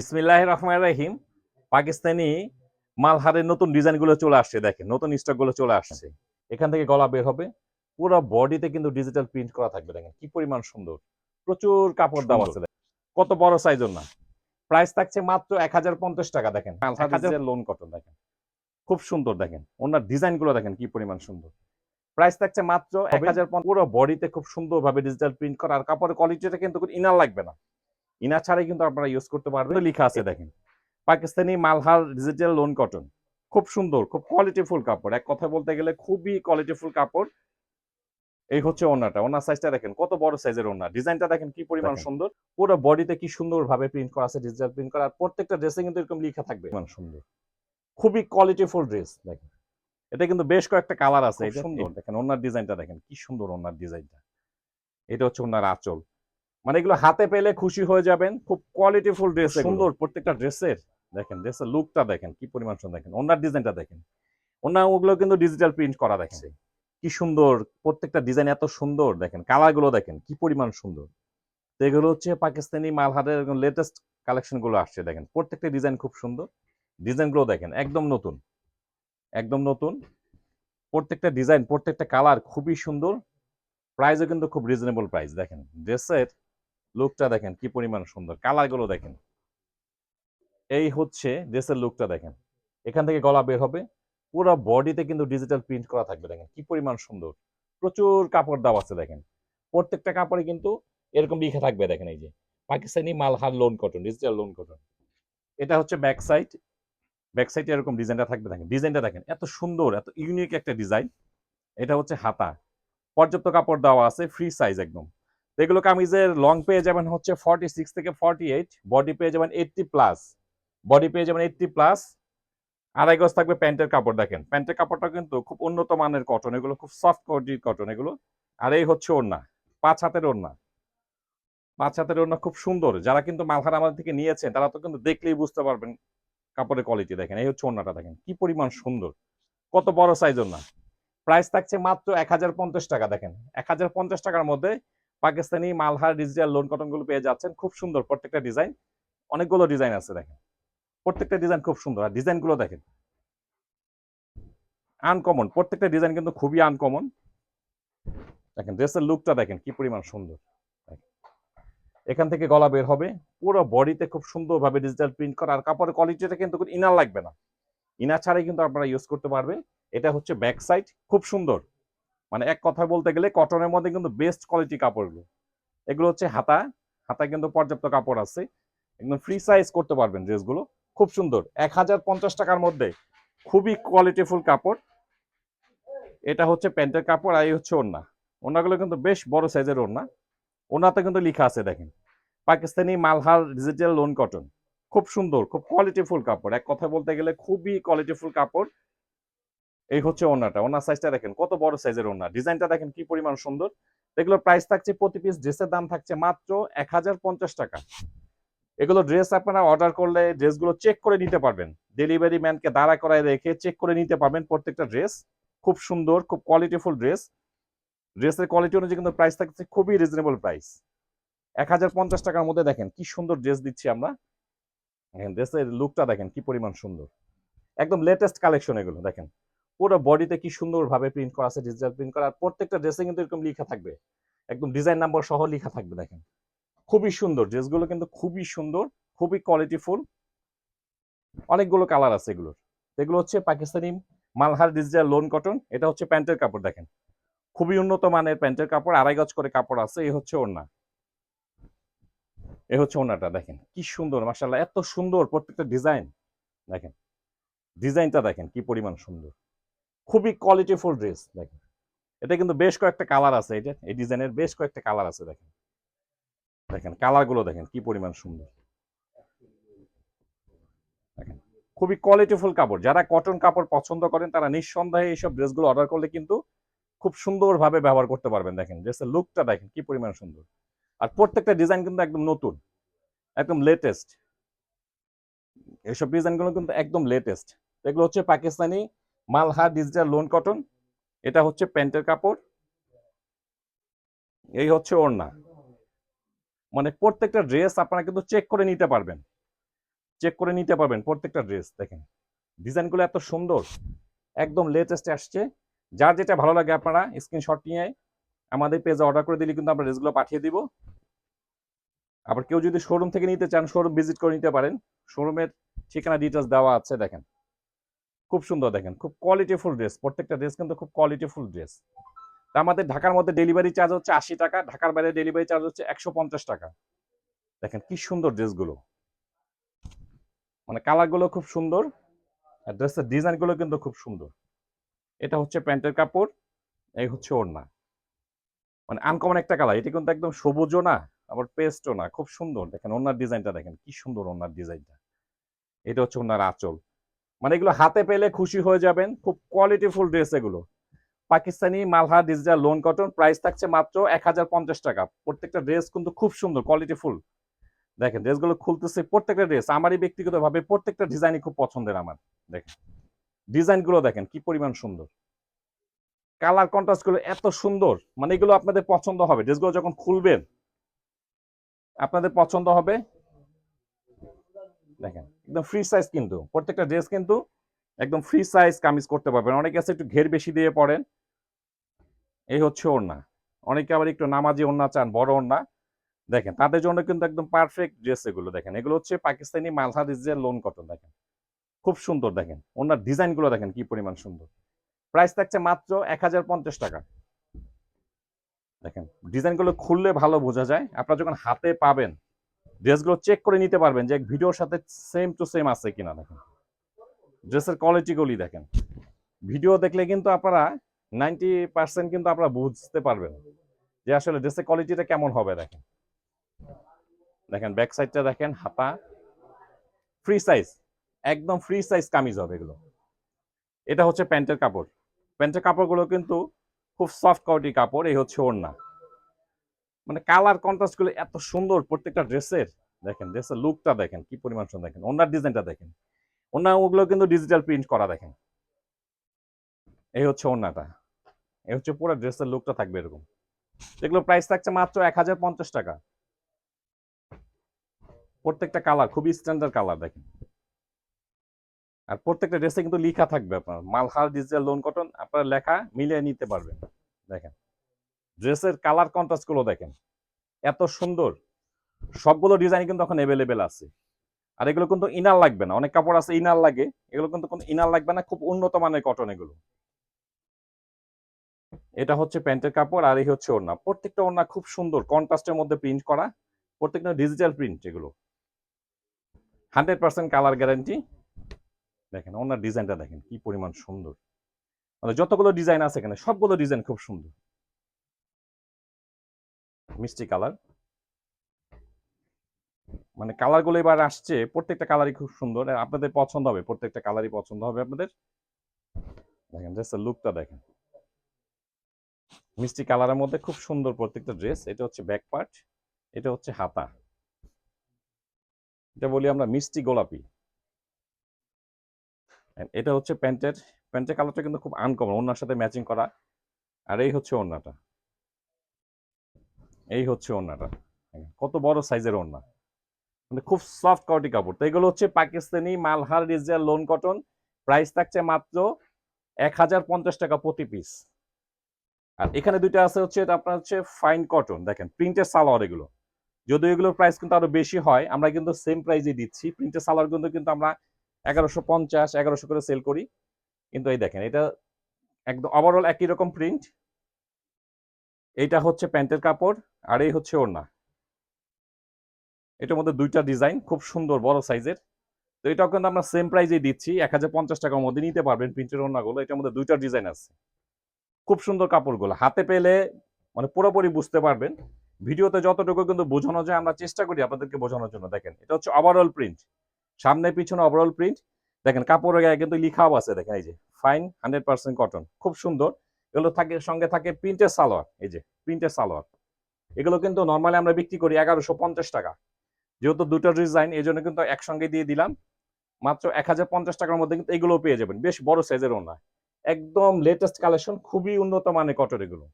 বিসমিল্লাহ রহমান রাহিম। পাকিস্তানি মালহারের নতুন ডিজাইনগুলো চলে আসছে দেখেন নতুন স্টকগুলো চলে আসছে। এখান থেকে গলা বের হবে। পুরো বডিতে কিন্তু ডিজিটাল প্রিন্ট করা থাকবে দেখেন কি পরিমাণ সুন্দর। প্রচুর কাপড় দেওয়া আছে দেখেন। কত বড় সাইজের না। প্রাইস থাকছে মাত্র এক হাজার পঞ্চাশ টাকা দেখেন। হাজার লোন কটন দেখেন। খুব সুন্দর দেখেন। ওনার ডিজাইনগুলো দেখেন কি পরিমাণ সুন্দর। প্রাইস থাকছে মাত্র এক হাজার পুরো বডিতে খুব সুন্দর ভাবে ডিজিটাল প্রিন্ট করা। আর কাপড়ের কোয়ালিটিটা কিন্তু ইনার লাগবে না। ইনার ছাড়াই কিন্তু আপনারা ইউজ করতে পারবেন। লেখা আছে দেখেন। Pakistani Malhar digital lawn cotton খুব সুন্দর খুব কোয়ালিটিফুল কাপড়। এক কথা বলতে গেলে খুবই কোয়ালিটিফুল কাপড়। এই হচ্ছে ওনাটা। ওনার সাইজটা দেখেন কত বড় সাইজের ওনা। ডিজাইনটা দেখেন কি পরিমাণ সুন্দর। পুরো বডিতে কি সুন্দর ভাবে প্রিন্ট করা আছে ডিজিটাল প্রিন্ট করা। আর প্রত্যেকটা ড্রেসে কিন্তু এরকম লেখা থাকবে। সুন্দর। খুবই কোয়ালিটিফুল ড্রেস দেখেন। এটা কিন্তু বেশ কয়েকটা কালার আছে। এটা সুন্দর। সুন্দর দেখেন ওনার ডিজাইনটা দেখেন কি সুন্দর ওনার ডিজাইনটা এটা হচ্ছে ওনার আঁচল। মানে এগুলো হাতে পেলে খুশি হয়ে যাবেন। খুব কোয়ালিটিফুল ড্রেস সুন্দর প্রত্যেকটা ড্রেসের দেখেন ড্রেসের লুকটা দেখেন কি পরিমাণ সুন্দর দেখেন। ওনার ডিজাইনটা দেখেন। ওনার ওগুলো কিন্তু ডিজিটাল প্রিন্ট করা দেখছে কি সুন্দর প্রত্যেকটা ডিজাইন এত সুন্দর দেখেন। কালারগুলো দেখেন কি পরিমাণ সুন্দর। তো এগুলো হচ্ছে পাকিস্তানি মালহারের লেটেস্ট কালেকশনগুলো আসছে দেখেন। প্রত্যেকটা ডিজাইন খুব সুন্দর। ডিজাইনগুলো দেখেন একদম নতুন। একদম নতুন। প্রত্যেকটা ডিজাইন প্রত্যেকটা কালার খুবই সুন্দর। প্রাইসও কিন্তু খুব রিজনেবল প্রাইস দেখেন। ড্রেসের লুকটা দেখেন কি পরিমাণ সুন্দর কালারগুলো দেখেন। এই হচ্ছে ড্রেসের লুকটা দেখেন। এখান থেকে গলা বের হবে, পুরো বডিতে কিন্তু ডিজিটাল প্রিন্ট করা থাকবে দেখেন, কি পরিমাণ সুন্দর। প্রচুর কাপড় দেওয়া আছে দেখেন। প্রত্যেকটা কাপড়ে কিন্তু এরকম লিখে থাকবে দেখেন এই যে, Pakistani Malhar lawn cotton digital lawn cotton এটা হচ্ছে ব্যাক সাইড ব্যাক সাইডে এরকম ডিজাইনটা থাকবে দেখেন। ডিজাইনটা দেখেন, এত সুন্দর, এত ইউনিক একটা ডিজাইন এটা হচ্ছে হাতা। পর্যাপ্ত কাপড় দেওয়া আছে ফ্রি সাইজ একদম। এগুলো কামিজের লং পেয়ে যাবেন হচ্ছে ফর্টি সিক্স থেকে ফর্টি এইট বডি পেয়ে যাবেন এইটটি প্লাস বডি পেয়ে যাবেন এইটটি প্লাস আড়াই গজ থাকবে প্যান্টের কাপড় দেখেন। প্যান্টের কাপড়টা কিন্তু খুব উন্নত মানের কটন এগুলো খুব সফট কোয়ালিটির কটন এগুলো। আর এই হচ্ছে ওড়না, পাঁচ হাতের ওড়না। পাঁচ হাতের ওড়না খুব সুন্দর, যারা কিন্তু মালহার আমাদের থেকে নিয়েছেন, তারা তো কিন্তু দেখলেই বুঝতে পারবেন কাপড়ের কোয়ালিটি দেখেন। এই হচ্ছে ওড়নাটা দেখেন, কি পরিমাণ সুন্দর, কত বড় সাইজ ওড়না। প্রাইস থাকছে মাত্র এক হাজার পঞ্চাশ টাকা দেখেন। এক হাজার পঞ্চাশ টাকার মধ্যে পাকিস্তানি মালহার ডিজিটাল লোন কটনগুলো পেয়ে যাচ্ছেন। খুব সুন্দর প্রত্যেকটা ডিজাইন। অনেকগুলো ডিজাইন আছে দেখেন। প্রত্যেকটা ডিজাইন খুব সুন্দর। আর ডিজাইনগুলো দেখেন। আনকমন প্রত্যেকটা ডিজাইন কিন্তু খুবই আনকমন দেখেন ড্রেসের লুকটা দেখেন, কি পরিমাণ সুন্দর। এখান থেকে গলা বের হবে। পুরো বডিতে খুব সুন্দরভাবে ডিজিটাল প্রিন্ট করা। আর কাপড়ের কোয়ালিটিটা কিন্তু ইনার লাগবে না। ইনার ছাড়াই কিন্তু আপনারা ইউজ করতে পারবে। এটা হচ্ছে ব্যাক সাইড খুব সুন্দর। মানে এক কথায় বলতে গেলে কটনের মধ্যে কিন্তু বেস্ট কোয়ালিটি কাপড়গুলো। এগুলো হচ্ছে হাতা। হাতায় কিন্তু পর্যাপ্ত কাপড় আছে। একদম ফ্রি সাইজ করতে পারবেন ড্রেসগুলো খুব সুন্দর। এক হাজার পঞ্চাশ টাকার মধ্যে খুবই কোয়ালিটিফুল কাপড়। এটা হচ্ছে প্যান্টের কাপড় আর এই হচ্ছে ওড়না। ওড়নাগুলো কিন্তু বেশ বড় সাইজের ওড়না। ওড়নাতে কিন্তু লেখা আছে, দেখেন। Pakistani Malhar digital lawn cotton খুব সুন্দর, খুব কোয়ালিটিফুল কাপড়। এক কথা বলতে গেলে খুবই কোয়ালিটিফুল কাপড়। এই হচ্ছে ওড়নাটা। ওনার সাইজটা দেখেন, কত বড় সাইজের ওড়না। ডিজাইনটা দেখেন কি পরিমাণ সুন্দর। এগুলোর প্রাইস থাকছে প্রতি পিস ড্রেসের দাম থাকছে মাত্র এক হাজার পঞ্চাশ টাকা। এগুলো ড্রেস আপনারা অর্ডার করলে ড্রেসগুলো চেক করে নিতে পারবেন। ডেলিভারি ম্যানকে দাঁড়া করায় রেখে চেক করে নিতে পারবেন প্রত্যেকটা ড্রেস খুব সুন্দর, খুব কোয়ালিটিফুল ড্রেস ড্রেসের কোয়ালিটি অনুযায়ী কিন্তু প্রাইস থাকছে খুবই রিজনেবল প্রাইস এক হাজার পঞ্চাশ টাকার মধ্যে দেখেন কি সুন্দর ড্রেস দিচ্ছি আমরা। দেখেন ড্রেসের লুকটা দেখেন কি পরিমাণ সুন্দর। একদম লেটেস্ট কালেকশন এগুলো, দেখেন। পুরো বডিতে কি সুন্দর ভাবে প্রিন্ট করা আছে ডিজিটাল প্রিন্ট করা প্রত্যেকটা ড্রেসে কিন্তু এরকম লেখা থাকবে। একদম ডিজাইন নাম্বার সহ লেখা থাকবে, দেখেন। খুবই সুন্দর ড্রেসগুলো কিন্তু খুবই সুন্দর, খুবই কোয়ালিটিফুল অনেকগুলো কালার আছে এগুলোর। এগুলো হচ্ছে Pakistani Malhar digital lawn cotton এটা হচ্ছে প্যান্টের কাপড়, দেখেন। খুবই উন্নত মানের প্যান্টের কাপড়, আড়াই গজ করে কাপড় আছে এই হচ্ছে ওড়না। এ হচ্ছে ওড়নাটা, দেখেন। কি সুন্দর মাসাল্লাহ এত সুন্দর প্রত্যেকটা ডিজাইন দেখেন। ডিজাইনটা দেখেন, কি পরিমাণ সুন্দর। খুবই কোয়ালিটিফুল ড্রেস দেখেন। এটা কিন্তু বেশ কয়েকটা কালার আছে এটা এই ডিজাইনের বেশ কয়েকটা কালার আছে, দেখেন। দেখেন কালারগুলো দেখেন, কি পরিমাণ সুন্দর। দেখেন, খুবই কোয়ালিটিফুল কাপড়। যারা কটন কাপড় পছন্দ করেন, তারা নিঃসন্দেহে এইসব ড্রেসগুলো অর্ডার করলে কিন্তু খুব সুন্দরভাবে ব্যবহার করতে পারবেন, দেখেন। ড্রেসের লুকটা দেখেন, কি পরিমাণ সুন্দর। আর প্রত্যেকটা ডিজাইন কিন্তু একদম নতুন, একদম লেটেস্ট এইসব ডিজাইনগুলো কিন্তু একদম লেটেস্ট এগুলো হচ্ছে Pakistani Malhar digital lawn cotton, এটা হচ্ছে প্যান্টের কাপড়, এই হচ্ছে ওড়না। মানে প্রত্যেকটা ড্রেস আপনারা কিন্তু চেক করে নিতে পারবেন। চেক করে নিতে পারবেন প্রত্যেকটা ড্রেস, দেখেন। ডিজাইনগুলো এত সুন্দর, একদম লেটেস্টে আসছে। যার যেটা ভালো লাগে আপনারা স্ক্রিনশট নিয়ে আমাদের পেজে অর্ডার করে দিলে কিন্তু আমরা ড্রেসগুলো পাঠিয়ে দিব। আবার কেউ যদি শোরুম থেকে নিতে চান শোরুম ভিজিট করে নিতে পারেন। শোরুমের ঠিকানা ডিটেলস দেওয়া আছে, দেখেন। খুব সুন্দর দেখেন, খুব কোয়ালিটিফুল ড্রেস প্রত্যেকটা ড্রেস কিন্তু খুব কোয়ালিটিফুল ড্রেস আমাদের ঢাকার মধ্যে ডেলিভারি চার্জ হচ্ছে আশি টাকা, ঢাকার বাইরে ডেলিভারি চার্জ হচ্ছে একশো পঞ্চাশ টাকা। দেখেন কি সুন্দর ড্রেসগুলো মানে কালারগুলো খুব সুন্দর, আর ড্রেসের ডিজাইনগুলো কিন্তু খুব সুন্দর। এটা হচ্ছে প্যান্টের কাপড়, এই হচ্ছে ওড়না। মানে আনকমন একটা কালার এটা কিন্তু একদম সবুজও না, আবার পেস্টও না, খুব সুন্দর। দেখেন ওনার ডিজাইনটা দেখেন, কি সুন্দর ওনার ডিজাইনটা এটা হচ্ছে ওনার আঁচল। মানে এগুলো হাতে পেলে খুশি হয়ে যাবেন। খুব কোয়ালিটিফুল ড্রেস এগুলো। Pakistani Malhar digital lawn cotton price থাকছে মাত্র এক হাজার পঞ্চাশ টাকা। প্রত্যেকটা ড্রেস কিন্তু খুব সুন্দর কোয়ালিটিফুল দেখেন ড্রেসগুলো খুলতেছে প্রত্যেকটা ড্রেস আমারই ব্যক্তিগতভাবে প্রত্যেকটা ডিজাইনই খুব পছন্দের আমার। দেখেন ডিজাইনগুলো দেখেন কি পরিমাণ সুন্দর। কালার কন্ট্রাস্টগুলো এত সুন্দর মানে এগুলো আপনাদের পছন্দ হবে। ড্রেসগুলো যখন খুলবেন, আপনাদের পছন্দ হবে দেখেন, একদম ফ্রি সাইজ কিন্তু, প্রত্যেকটা ড্রেস কিন্তু একদম ফ্রি সাইজ কামিজ করতে পারবেন। অনেকে আছে একটু ঘের বেশি দিয়ে পড়েন এই হচ্ছে ওড়না। অনেকে আবার একটু নামাজি ওড়না চান, বড় ওড়না। দেখেন, তাদের জন্য কিন্তু একদম পারফেক্ট ড্রেস এগুলো। দেখেন, এগুলো হচ্ছে Pakistani Malhar design lawn cotton দেখেন। খুব সুন্দর, দেখেন। ওনার ডিজাইনগুলো দেখেন কি পরিমাণ সুন্দর। প্রাইস থাকছে মাত্র এক হাজার পঞ্চাশ টাকা। দেখেন ডিজাইনগুলো খুললে ভালো বোঝা যায়। আপনারা যখন হাতে পাবেন ড্রেসগুলো চেক করে নিতে পারবেন যে ভিডিওর সাথে সেম টু সেম আছে কিনা দেখেন। ড্রেসের কোয়ালিটিগুলি দেখেন। ভিডিও দেখলে কিন্তু আপনারা নাইনটি পার্সেন্ট কিন্তু আপনারা বুঝতে পারবেন যে আসলে ড্রেসের কোয়ালিটিটা কেমন হবে দেখেন। দেখেন ব্যাক সাইডটা দেখেন, হাতা। ফ্রি সাইজ একদম ফ্রি সাইজ কামিজ হবে এগুলো। এটা হচ্ছে প্যান্টের কাপড়। প্যান্টের কাপড়গুলো কিন্তু খুব সফট কোয়ালিটি কাপড়, এই হচ্ছে ওড়না। মানে কালার কন্ট্রাস্টগুলো এত সুন্দর প্রত্যেকটা ড্রেসের। দেখেন, ড্রেসের লুকটা দেখেন, কি পরিমাণ সুন্দর দেখেন। ওনার ডিজাইনটা দেখেন। ওনা ওগুলো কিন্তু ডিজিটাল প্রিন্ট করা দেখেন। এই হচ্ছে ওড়নাটা এই হচ্ছে পুরো ড্রেসের লুকটা থাকবে এরকম। এগুলো প্রাইস থাকছে মাত্র এক হাজার পঞ্চাশ টাকা। প্রত্যেকটা কালার খুবই স্ট্যান্ডার্ড কালার দেখেন। আর প্রত্যেকটা ড্রেসে কিন্তু লেখা থাকবে আপনার। মালহার ডিজিটাল লোন কটন আপনার লেখা মিলিয়ে নিতে পারবেন। দেখেন। ড্রেসের কালার কন্ট্রাস্টগুলো দেখেন। এত সুন্দর। সবগুলো ডিজাইন কিন্তু এখন অ্যাভেলেবেল আছে। আর এগুলো কিন্তু ইনার লাগবে না। অনেক কাপড় আছে ইনার লাগে। এগুলো কিন্তু কোনো ইনার লাগবে না। খুব উন্নত মানের কটন এগুলো। এটা হচ্ছে প্যান্টের কাপড় আর এই হচ্ছে ওড়না। প্রত্যেকটা ওড়না খুব সুন্দর। কন্ট্রাস্টের মধ্যে প্রিন্ট করা। প্রত্যেকটা ডিজিটাল প্রিন্ট এগুলো। হান্ড্রেড পার্সেন্ট কালার গ্যারান্টি দেখেন ওনার ডিজাইনটা দেখেন, কি পরিমাণ সুন্দর। মানে যতগুলো ডিজাইন আছে এখানে, সবগুলো ডিজাইন খুব সুন্দর। মিষ্টি কালার। মানে কালারগুলো এবার আসছে, প্রত্যেকটা কালারই খুব সুন্দর। আপনাদের পছন্দ হবে, প্রত্যেকটা কালারই পছন্দ হবে আপনাদের। দেখেন লুকটা দেখেন। মিষ্টি কালারের মধ্যে খুব সুন্দর প্রত্যেকটা ড্রেস এটা হচ্ছে ব্যাক পার্ট এটা হচ্ছে হাতা। এটা বলি আমরা মিষ্টি গোলাপি। এটা হচ্ছে প্যান্টের প্যান্টের কালারটা কিন্তু খুব আনকমন ওনার সাথে ম্যাচিং করা। আর এই হচ্ছে ওড়নাটা। এই হচ্ছে ওড়নাটা। কত বড় সাইজের ওড়না। মানে খুব সফট কোয়ালিটি কাপড়। তো এগুলো হচ্ছে পাকিস্তানি মালহার রিজার লোন কটন প্রাইস থাকছে মাত্র এক হাজার পঞ্চাশ টাকা প্রতি পিস আর এখানে দুইটা আছে হচ্ছে, এটা আপনার হচ্ছে ফাইন কটন দেখেন প্রিন্টের সালোয়ার এগুলো। যদিও এগুলোর প্রাইস কিন্তু আরও বেশি হয়, আমরা কিন্তু সেম প্রাইসে দিচ্ছি। প্রিন্টের সালোয়ার কিন্তু কিন্তু আমরা এগারোশো পঞ্চাশ, এগারোশো করে সেল করি। কিন্তু এই দেখেন, এটা একদম ওভারঅল একই রকম প্রিন্ট এইটা হচ্ছে প্যান্টের কাপড়। আর এই হচ্ছে ওড়না। এটার মধ্যে দুইটা ডিজাইন, খুব সুন্দর, বড় সাইজের। তো এটাও কিন্তু আমরা সেম প্রাইজে দিচ্ছি, এক হাজার পঞ্চাশ টাকার মধ্যে নিতে পারবেন প্রিন্টের ওড়নাগুলো। এটার মধ্যে দুইটা ডিজাইন আছে। খুব সুন্দর কাপড়গুলো। হাতে পেলে মানে পুরোপুরি বুঝতে পারবেন। ভিডিওতে যতটুকু কিন্তু বোঝানো যায়, আমরা চেষ্টা করি আপনাদেরকে বোঝানোর জন্য। দেখেন, এটা হচ্ছে ওভারঅল প্রিন্ট সামনে পিছনে ওভারঅল প্রিন্ট দেখেন, কাপড়ের গায়ে কিন্তু লিখাও আছে। দেখেন, এই যে ফাইন হান্ড্রেড পার্সেন্ট কটন খুব সুন্দর। এগুলো থাকে, সঙ্গে থাকে প্রিন্টের সালোয়ার। এই যে প্রিন্টের সালোয়ার। এগুলো কিন্তু নর্মালি আমরা বিক্রি করি এগারোশো পঞ্চাশ টাকা। যেহেতু দুটো ডিজাইন এই জন্য কিন্তু একসঙ্গে দিয়ে দিলাম। মাত্র এক হাজার পঞ্চাশ টাকার মধ্যে কিন্তু এগুলো পেয়ে যাবেন। বেশ বড় সাইজের ওনা একদম লেটেস্ট কালেকশন খুবই উন্নত মানের কটর এগুলো।